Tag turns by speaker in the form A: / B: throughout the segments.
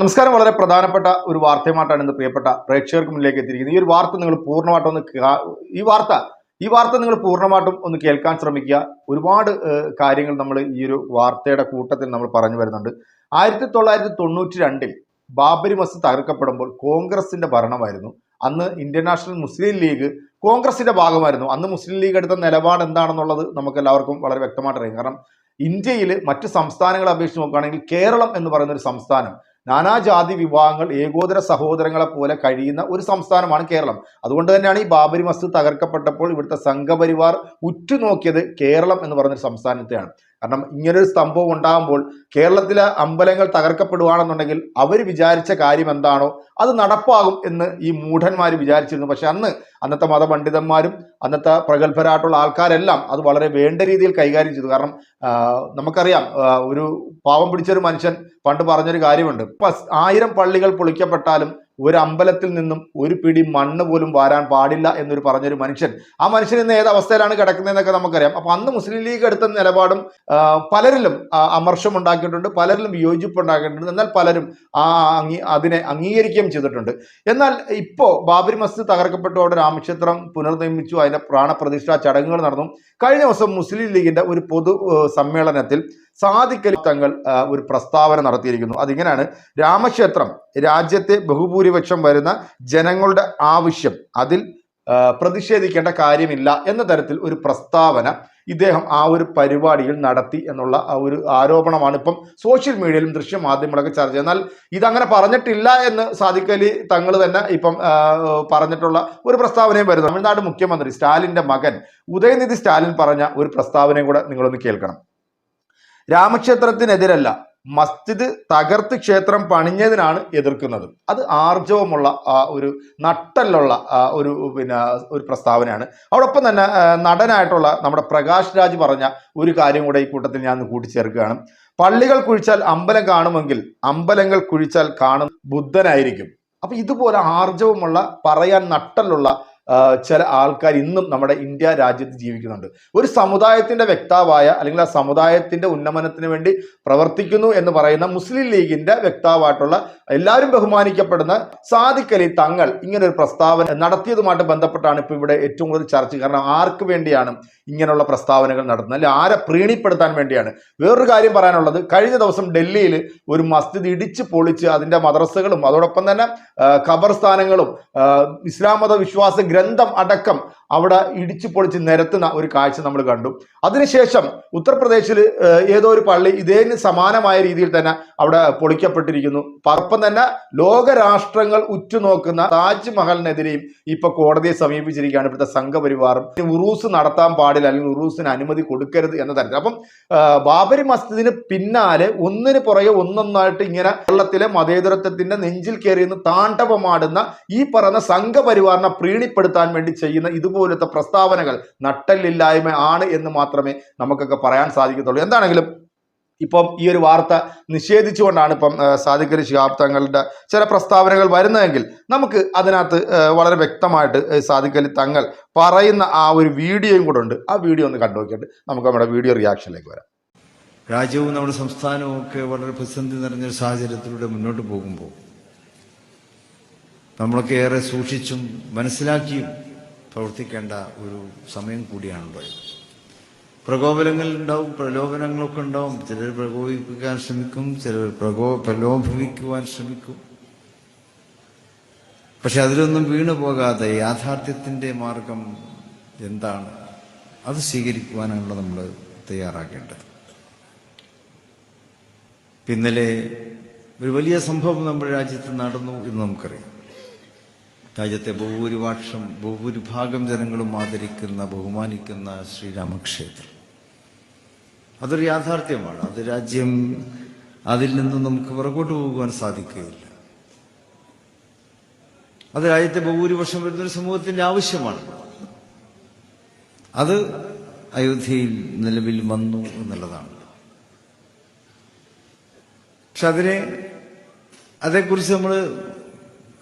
A: നമസ്കാരം. വളരെ പ്രധാനപ്പെട്ട ഒരു വാർത്തയുമായിട്ടാണ് ഇന്ന് പ്രിയപ്പെട്ട പ്രേക്ഷകർക്ക് മുന്നിലേക്ക് എത്തിയിരിക്കുന്നത്. ഈ ഒരു വാർത്ത നിങ്ങൾ പൂർണമായിട്ടും ഒന്ന് ഈ വാർത്ത ഈ വാർത്ത നിങ്ങൾ പൂർണമായിട്ടും ഒന്ന് കേൾക്കാൻ ശ്രമിക്കുക. ഒരുപാട് കാര്യങ്ങൾ നമ്മൾ ഈ ഒരു വാർത്തയുടെ കൂട്ടത്തിൽ നമ്മൾ പറഞ്ഞു വരുന്നുണ്ട്. ആയിരത്തി തൊള്ളായിരത്തി തൊണ്ണൂറ്റി രണ്ടിൽ ബാബരി മസ്ജിദ് തകർക്കപ്പെടുമ്പോൾ കോൺഗ്രസിന്റെ ഭരണമായിരുന്നു. അന്ന് ഇന്ത്യൻ നാഷണൽ മുസ്ലിം ലീഗ് കോൺഗ്രസിന്റെ ഭാഗമായിരുന്നു. അന്ന് മുസ്ലിം ലീഗ് എടുത്ത നിലപാട് എന്താണെന്നുള്ളത് നമുക്ക് എല്ലാവർക്കും വളരെ വ്യക്തമായിട്ട് അറിയാം കാരണം ഇന്ത്യയിൽ മറ്റ് സംസ്ഥാനങ്ങളെ അപേക്ഷിച്ച് നോക്കുകയാണെങ്കിൽ കേരളം എന്ന് പറയുന്ന ഒരു സംസ്ഥാനം നാനാജാതി വിഭാഗങ്ങൾ ഏകോദര സഹോദരങ്ങളെ പോലെ കഴിയുന്ന ഒരു സംസ്ഥാനമാണ് കേരളം. അതുകൊണ്ട് തന്നെയാണ് ഈ ബാബരി മസ്ജിദ് തകർക്കപ്പെട്ടപ്പോൾ ഇവിടുത്തെ സംഘപരിവാർ ഉറ്റുനോക്കിയത് കേരളം എന്ന് പറഞ്ഞൊരു സംസ്ഥാനത്തെയാണ്. കാരണം ഇങ്ങനൊരു സംഭവം ഉണ്ടാകുമ്പോൾ കേരളത്തിലെ അമ്പലങ്ങൾ തകർക്കപ്പെടുകയാണെന്നുണ്ടെങ്കിൽ അവർ വിചാരിച്ച കാര്യം എന്താണോ അത് നടപ്പാകും എന്ന് ഈ മൂഢന്മാർ വിചാരിച്ചിരുന്നു. പക്ഷെ അന്ന് അന്നത്തെ മതപണ്ഡിതന്മാരും അന്നത്തെ പ്രഗത്ഭരായിട്ടുള്ള ആൾക്കാരെല്ലാം അത് വളരെ വേണ്ട രീതിയിൽ കൈകാര്യം ചെയ്തു. കാരണം നമുക്കറിയാം ഒരു പാവം പിടിച്ചൊരു മനുഷ്യൻ പണ്ട് പറഞ്ഞൊരു കാര്യമുണ്ട്. ആയിരം പള്ളികൾ പൊളിക്കപ്പെട്ടാലും ഒരു അമ്പലത്തിൽ നിന്നും ഒരു പിടി മണ്ണ് പോലും വാരാൻ പാടില്ല എന്നൊരു പറഞ്ഞൊരു മനുഷ്യൻ. ആ മനുഷ്യൻ ഇന്ന് ഏത് അവസ്ഥയിലാണ് കിടക്കുന്നതെന്നൊക്കെ നമുക്കറിയാം. അപ്പൊ അന്ന് മുസ്ലിം ലീഗ് എടുത്ത നിലപാടും പലരിലും അമർഷം ഉണ്ടാക്കിയിട്ടുണ്ട് പലരിലും വിയോജിപ്പ് ഉണ്ടാക്കിയിട്ടുണ്ട് എന്നാൽ പലരും ആ അംഗീ അതിനെ അംഗീകരിക്കുകയും ചെയ്തിട്ടുണ്ട്. എന്നാൽ ഇപ്പോ ബാബരി മസ്ജിദ് തകർക്കപ്പെട്ടതോടെ രാമക്ഷേത്രം പുനർനിർമ്മിച്ചു അതിന്റെ പ്രാണപ്രതിഷ്ഠ ചടങ്ങുകൾ നടന്നു. കഴിഞ്ഞ ദിവസം മുസ്ലിം ലീഗിന്റെ ഒരു പൊതു സമ്മേളനത്തിൽ അലി തങ്ങൾ ഒരു പ്രസ്താവന നടത്തിയിരിക്കുന്നു. അതിങ്ങനെയാണ് രാമക്ഷേത്രം രാജ്യത്തെ ബഹുഭൂരിപക്ഷം വരുന്ന ജനങ്ങളുടെ ആവശ്യം. അതിൽ പ്രതിഷേധിക്കേണ്ട കാര്യമില്ല എന്ന തരത്തിൽ ഒരു പ്രസ്താവന ഇദ്ദേഹം ആ ഒരു പരിപാടിയിൽ നടത്തി എന്നുള്ള ആ ഒരു ആരോപണമാണ് ഇപ്പം സോഷ്യൽ മീഡിയയിലും ദൃശ്യ ദൃശ്യമാധ്യമങ്ങളൊക്കെ ചർച്ച ചെയ്യുന്നത്. എന്നാൽ ഇതങ്ങനെ പറഞ്ഞിട്ടില്ല എന്ന് സാധിക്കലി തങ്ങൾ തന്നെ ഇപ്പം പറഞ്ഞിട്ടുള്ള ഒരു പ്രസ്താവനയും വരുന്നു തമിഴ്നാട് മുഖ്യമന്ത്രി സ്റ്റാലിന്റെ മകൻ ഉദയനിധി സ്റ്റാലിൻ പറഞ്ഞ ഒരു പ്രസ്താവനയും കൂടെ നിങ്ങളൊന്ന് കേൾക്കണം. രാമക്ഷേത്രത്തിനെതിരല്ല. മസ്ജിദ് തകർത്ത് ക്ഷേത്രം പണിഞ്ഞതിനാണ് എതിർക്കുന്നത്. അത് ആർജവമുള്ള ഒരു നട്ടലുള്ള ഒരു പിന്നെ ഒരു പ്രസ്താവനയാണ്. അതോടൊപ്പം തന്നെ നടനായിട്ടുള്ള നമ്മുടെ പ്രകാശ് രാജ് പറഞ്ഞ ഒരു കാര്യം കൂടെ ഈ കൂട്ടത്തിൽ ഞാൻ കൂട്ടിച്ചേർക്കുകയാണ്. പള്ളികൾ കുഴിച്ചാൽ അമ്പലം കാണുമെങ്കിൽ അമ്പലങ്ങൾ കുഴിച്ചാൽ കാണും ബുദ്ധനായിരിക്കും. അപ്പൊ ഇതുപോലെ ആർജവമുള്ള പറയാൻ നട്ടലുള്ള ചില ആൾക്കാർ ഇന്നും നമ്മുടെ ഇന്ത്യ രാജ്യത്ത് ജീവിക്കുന്നുണ്ട്. ഒരു സമുദായത്തിന്റെ വ്യക്താവായ അല്ലെങ്കിൽ ആ സമുദായത്തിന്റെ ഉന്നമനത്തിന് വേണ്ടി പ്രവർത്തിക്കുന്നു എന്ന് പറയുന്ന മുസ്ലിം ലീഗിന്റെ വ്യക്താവായിട്ടുള്ള എല്ലാവരും ബഹുമാനിക്കപ്പെടുന്ന സാദിഖലി തങ്ങൾ ഇങ്ങനെ ഒരു പ്രസ്താവന നടത്തിയതുമായിട്ട് ബന്ധപ്പെട്ടാണ് ഇപ്പോൾ ഇവിടെ ഏറ്റവും കൂടുതൽ ചർച്ച. കാരണം ആർക്ക് വേണ്ടിയാണ് ഇങ്ങനെയുള്ള പ്രസ്താവനകൾ നടത്തുന്നത്? അല്ലെങ്കിൽ ആരെ പ്രീണിപ്പെടുത്താൻ വേണ്ടിയാണ്? വേറൊരു കാര്യം പറയാനുള്ളത് കഴിഞ്ഞ ദിവസം ഡൽഹിയിൽ ഒരു മസ്ജിദ് ഇടിച്ച് പൊളിച്ച് അതിന്റെ മദ്രസകളും അതോടൊപ്പം തന്നെ ഖബർസ്ഥാനങ്ങളും ഇസ്ലാം മത വിശ്വാസ ഗ്രന്ഥം അടക്കം അവിടെ ഇടിച്ചു പൊളിച്ച് നിരത്തുന്ന ഒരു കാഴ്ച നമ്മൾ കണ്ടു. അതിനുശേഷം ഉത്തർപ്രദേശിൽ ഏതോ ഒരു പള്ളി ഇതേന് സമാനമായ രീതിയിൽ തന്നെ അവിടെ പൊളിക്കപ്പെട്ടിരിക്കുന്നു. പറപ്പം തന്നെ ലോകരാഷ്ട്രങ്ങൾ ഉറ്റുനോക്കുന്ന താജ്മഹലിനെതിരെയും ഇപ്പൊ കോടതിയെ സമീപിച്ചിരിക്കുകയാണ് ഇവിടുത്തെ സംഘപരിവാറും. ഉറൂസ് നടത്താൻ പാടില്ല അല്ലെങ്കിൽ ഉറൂസിന് അനുമതി കൊടുക്കരുത് എന്ന തരത്തിൽ. അപ്പം ബാബരി മസ്ജിദിന് പിന്നാലെ ഒന്നിന് പുറകെ ഒന്നൊന്നായിട്ട് ഇങ്ങനെ കേരളത്തിലെ മതേതരത്വത്തിന്റെ നെഞ്ചിൽ കയറിയെന്ന് താണ്ഡവമാടുന്ന ഈ പറയുന്ന സംഘപരിവാറിനെ പ്രീണിപ്പെടുത്താൻ വേണ്ടി ചെയ്യുന്ന ഇതുപോലത്തെ പ്രസ്താവനകൾ നട്ടല്ലില്ലായ്മ ആണ് എന്ന് മാത്രമേ നമുക്കൊക്കെ പറയാൻ സാധിക്കത്തുള്ളൂ. എന്താണെങ്കിലും ഇപ്പം ഈ ഒരു വാർത്ത നിഷേധിച്ചുകൊണ്ടാണ് ഇപ്പം സാധിക്കരി ശിഹാബ് തങ്ങളുടെ ചില പ്രസ്താവനകൾ വരുന്നതെങ്കിൽ നമുക്ക് അതിനകത്ത് വളരെ വ്യക്തമായിട്ട് സാധിക്കലി തങ്ങൾ പറയുന്ന ആ ഒരു വീഡിയോയും കൂടെ ഉണ്ട്. ആ വീഡിയോ ഒന്ന് കണ്ടു നോക്കിയിട്ട് നമുക്ക് നമ്മുടെ വീഡിയോ റിയാക്ഷനിലേക്ക് വരാം.
B: രാജ്യവും നമ്മുടെ സംസ്ഥാനവും ഒക്കെ വളരെ പ്രതിസന്ധി നിറഞ്ഞൊരു സാഹചര്യത്തിലൂടെ മുന്നോട്ട് പോകുമ്പോൾ നമ്മളൊക്കെ ഏറെ സൂക്ഷിച്ചും മനസ്സിലാക്കിയും പ്രവർത്തിക്കേണ്ട ഒരു സമയം കൂടിയാണല്ലോ പ്രകോപനങ്ങൾ ഉണ്ടാവും പ്രലോഭനങ്ങളൊക്കെ ഉണ്ടാവും. ചിലർ പ്രകോപിപ്പിക്കാൻ ശ്രമിക്കും ചിലർ പ്രകോ പ്രലോഭിപ്പിക്കുവാൻ ശ്രമിക്കും. പക്ഷെ അതിലൊന്നും വീണു പോകാതെ യാഥാർത്ഥ്യത്തിന്റെ മാർഗം എന്താണ്? അത് സ്വീകരിക്കുവാനാണല്ലോ നമ്മൾ തയ്യാറാക്കേണ്ടത് ഇന്നലെ ഒരു വലിയ സംഭവം നമ്മുടെ രാജ്യത്ത് നടന്നു എന്ന് നമുക്കറിയാം. രാജ്യത്തെ ബഹുഭൂരിപക്ഷം ബഹുഭൂരിഭാഗം ജനങ്ങളും ആദരിക്കുന്ന ബഹുമാനിക്കുന്ന ശ്രീരാമക്ഷേത്രം. അതൊരു യാഥാർത്ഥ്യമാണ്. അത് രാജ്യം അതിൽ നിന്നും നമുക്ക് പുറകോട്ട് പോകുവാൻ സാധിക്കുകയില്ല. അത് രാജ്യത്തെ ബഹുഭൂരിപക്ഷം വരുന്നൊരു സമൂഹത്തിന്റെ ആവശ്യമാണ്. അത് അയോധ്യയിൽ നിലവിൽ വന്നു എന്നുള്ളതാണ്. പക്ഷെ അതിനെ അതേക്കുറിച്ച് നമ്മൾ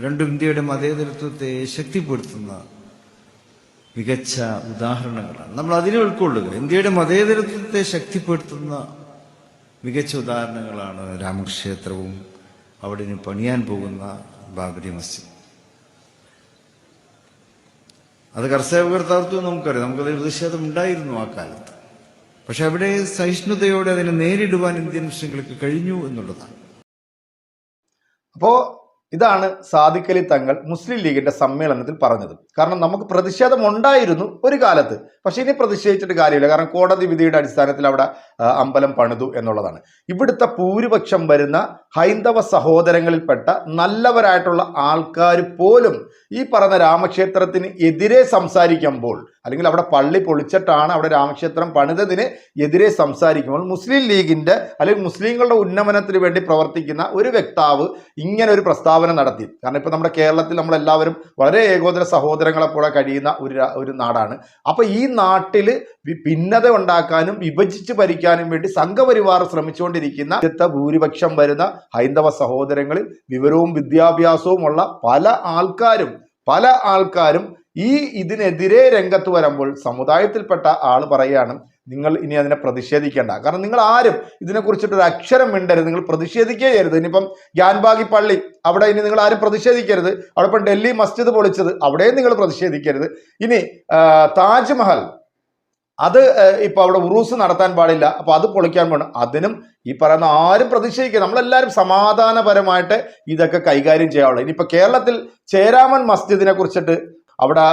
B: രണ്ടും ഇന്ത്യയുടെ മതേതരത്വത്തെ ശക്തിപ്പെടുത്തുന്ന മികച്ച ഉദാഹരണങ്ങളാണ്. നമ്മൾ അതിനെ ഉൾക്കൊള്ളുക. ഇന്ത്യയുടെ മതേതരത്വത്തെ ശക്തിപ്പെടുത്തുന്ന മികച്ച ഉദാഹരണങ്ങളാണ് രാമക്ഷേത്രവും അവിടെ പണിയാൻ പോകുന്ന ബാബരി മസ്ജിദ്. അത് കർത്തവ്യകർത്താർത്ഥം നമുക്കറിയാം. നമുക്കത് പ്രതിഷേധം ഉണ്ടായിരുന്നു ആ കാലത്ത്. പക്ഷെ അവിടെ സഹിഷ്ണുതയോടെ അതിനെ നേരിടുവാൻ ഇന്ത്യൻ മുസ്ലിങ്ങൾക്ക് കഴിഞ്ഞു എന്നുള്ളതാണ്.
A: അപ്പോ ഇതാണ് സാദിഖലി തങ്ങൾ മുസ്ലിം ലീഗിന്റെ സമ്മേളനത്തിൽ പറഞ്ഞത്. കാരണം നമുക്ക് പ്രതിഷേധം ഉണ്ടായിരുന്നു ഒരു കാലത്ത്. പക്ഷെ ഇനി പ്രതിഷേധിച്ചിട്ട് കാര്യമില്ല. കാരണം കോടതി വിധിയുടെ അടിസ്ഥാനത്തിൽ അവിടെ അമ്പലം പണിതു എന്നുള്ളതാണ്. ഇവിടുത്തെ ഭൂരിപക്ഷം വരുന്ന ഹൈന്ദവ സഹോദരങ്ങളിൽപ്പെട്ട നല്ലവരായിട്ടുള്ള ആൾക്കാർ പോലും ഈ പറഞ്ഞ രാമക്ഷേത്രത്തിന് എതിരെ സംസാരിക്കുമ്പോൾ അല്ലെങ്കിൽ അവിടെ പള്ളി പൊളിച്ചിട്ടാണ് അവിടെ രാമക്ഷേത്രം പണിതതിന് എതിരെ സംസാരിക്കുമ്പോൾ മുസ്ലിം ലീഗിന്റെ അല്ലെങ്കിൽ മുസ്ലിങ്ങളുടെ ഉന്നമനത്തിന് വേണ്ടി പ്രവർത്തിക്കുന്ന ഒരു വ്യക്താവ് ഇങ്ങനെ ഒരു പ്രസ്താവന നടത്തി. കാരണം ഇപ്പോൾ നമ്മുടെ കേരളത്തിൽ നമ്മളെല്ലാവരും വളരെ ഏകോദര സഹോദരങ്ങളെ പോലെ കഴിയുന്ന ഒരു ഒരു നാടാണ്. അപ്പോൾ ഈ നാട്ടിൽ ഭിന്നത ഉണ്ടാക്കാനും വിഭജിച്ച് ഭരിക്കാനും വേണ്ടി സംഘപരിവാർ ശ്രമിച്ചുകൊണ്ടിരിക്കുന്ന ഭൂരിപക്ഷം വരുന്ന ഹൈന്ദവ സഹോദരങ്ങളിൽ വിവരവും വിദ്യാഭ്യാസവും ഉള്ള പല ആൾക്കാരും പല ആൾക്കാരും ഈ ഇതിനെതിരെ രംഗത്ത് വരുമ്പോൾ സമുദായത്തിൽപ്പെട്ട ആൾ പറയുകയാണ് നിങ്ങൾ ഇനി അതിനെ പ്രതിഷേധിക്കേണ്ട. കാരണം നിങ്ങൾ ആരും ഇതിനെക്കുറിച്ചിട്ട് ഒരു അക്ഷരം മിണ്ടരുത്. നിങ്ങൾ പ്രതിഷേധിക്കേ ചെയ്യരുത്. ഇനിയിപ്പം ഗ്യാൻബാഗി പള്ളി അവിടെ ഇനി നിങ്ങൾ ആരും പ്രതിഷേധിക്കരുത്. അവിടെ ഇപ്പം ഡൽഹി മസ്ജിദ് പൊളിച്ചത് അവിടെയും നിങ്ങൾ പ്രതിഷേധിക്കരുത്. ഇനി താജ്മഹൽ അത് ഇപ്പം അവിടെ ഉറൂസ് നടത്താൻ പാടില്ല. അപ്പോൾ അത് പൊളിക്കാൻ പോകണം അതിനും ഈ പറയുന്ന ആരും പ്രതിഷേധിക്കുക നമ്മളെല്ലാവരും സമാധാനപരമായിട്ട് ഇതൊക്കെ കൈകാര്യം ചെയ്യാവുള്ളൂ. ഇനിയിപ്പോൾ കേരളത്തിൽ ചേരാമൻ മസ്ജിദിനെ കുറിച്ചിട്ട് അവിടെ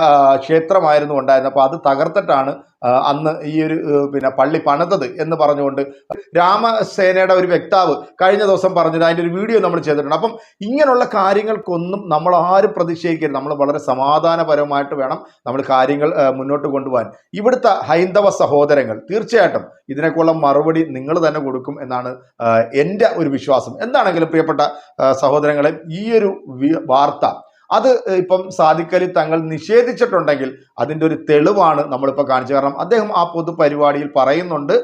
A: ക്ഷേത്രമായിരുന്നു ഉണ്ടായിരുന്നത്. അപ്പൊ അത് തകർത്തിട്ടാണ് അന്ന് ഈ ഒരു പിന്നെ പള്ളി പണിതത് എന്ന് പറഞ്ഞുകൊണ്ട് രാമസേനയുടെ ഒരു വ്യക്താവ് കഴിഞ്ഞ ദിവസം പറഞ്ഞത് അതിന്റെ ഒരു വീഡിയോ നമ്മൾ ചെയ്തിട്ടുണ്ട്. അപ്പം ഇങ്ങനെയുള്ള കാര്യങ്ങൾക്കൊന്നും നമ്മൾ ആരും പ്രതിഷേധിക്കരുത്. നമ്മൾ വളരെ സമാധാനപരമായിട്ട് വേണം നമ്മൾ കാര്യങ്ങൾ മുന്നോട്ട് കൊണ്ടുപോകാൻ. ഇവിടുത്തെ ഹൈന്ദവ സഹോദരങ്ങൾ തീർച്ചയായിട്ടും ഇതിനൊക്കെയുള്ള മറുപടി നിങ്ങൾ തന്നെ കൊടുക്കും എന്നാണ് എന്റെ ഒരു വിശ്വാസം. എന്താണെങ്കിലും പ്രിയപ്പെട്ട സഹോദരങ്ങളെ ഈ ഒരു വാർത്ത അത് ഇപ്പം സാദിഖലി തങ്ങൾ നിഷേധിച്ചിട്ടുണ്ടെങ്കിൽ അതിന്റെ ഒരു തെളിവാണ് നമ്മളിപ്പോൾ കാണിച്ചു കാരണം അദ്ദേഹം ആ പൊതുപരിപാടിയിൽ പറയുന്നുണ്ട്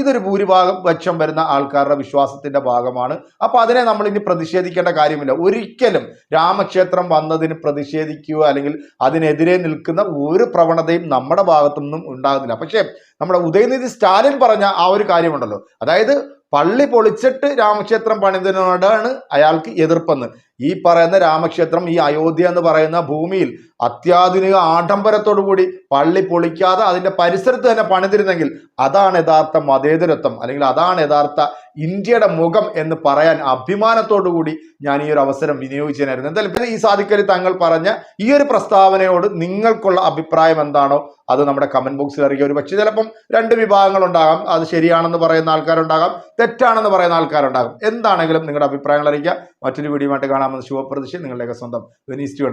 A: ഇതൊരു ഭൂരിഭാഗം പക്ഷം വരുന്ന ആൾക്കാരുടെ വിശ്വാസത്തിന്റെ ഭാഗമാണ്. അപ്പൊ അതിനെ നമ്മൾ ഇനി പ്രതിഷേധിക്കേണ്ട കാര്യമില്ല. ഒരിക്കലും രാമക്ഷേത്രം വന്നതിന് പ്രതിഷേധിക്കുക അല്ലെങ്കിൽ അതിനെതിരെ നിൽക്കുന്ന ഒരു പ്രവണതയും നമ്മുടെ ഭാഗത്തു നിന്നും ഉണ്ടാകുന്നില്ല. പക്ഷേ നമ്മുടെ ഉദയനിധി സ്റ്റാലിൻ പറഞ്ഞ ആ ഒരു കാര്യമുണ്ടല്ലോ. അതായത് പള്ളി പൊളിച്ചിട്ട് രാമക്ഷേത്രം പണിതനോടാണ് അയാൾക്ക് എതിർപ്പെന്ന്. ഈ പറയുന്ന രാമക്ഷേത്രം ഈ അയോധ്യ എന്ന് പറയുന്ന ഭൂമിയിൽ അത്യാധുനിക ആഡംബരത്തോടു കൂടി പള്ളി പൊളിക്കാതെ അതിന്റെ പരിസരത്ത് തന്നെ പണിതിരുന്നെങ്കിൽ അതാണ് യഥാർത്ഥ മതേതരത്വം. അല്ലെങ്കിൽ അതാണ് യഥാർത്ഥ ഇന്ത്യയുടെ മുഖം എന്ന് പറയാൻ അഭിമാനത്തോടു കൂടി ഞാൻ ഈ ഒരു അവസരം വിനിയോഗിച്ചതിനായിരുന്നു. എന്തായാലും ഈ സാധിക്കലി താങ്കൾ പറഞ്ഞ ഈ ഒരു പ്രസ്താവനയോട് നിങ്ങൾക്കുള്ള അഭിപ്രായം എന്താണോ അത് നമ്മുടെ കമന്റ് ബോക്സിൽ അറിയിക്കുക. ഒരു പക്ഷേ ചിലപ്പം രണ്ട് വിഭാഗങ്ങൾ ഉണ്ടാകാം അത് ശരിയാണെന്ന് പറയുന്ന ആൾക്കാരുണ്ടാകാം. തെറ്റാണെന്ന് പറയുന്ന ആൾക്കാരുണ്ടാകും. എന്താണെങ്കിലും നിങ്ങളുടെ അഭിപ്രായങ്ങൾ അറിയിക്കുക. മറ്റൊരു വീഡിയോ ആയിട്ട് കാണാമെന്ന് ശുഭപ്രതിഷ്ഠ നിങ്ങളുടെയൊക്കെ സ്വന്തം വെനീസ് ടു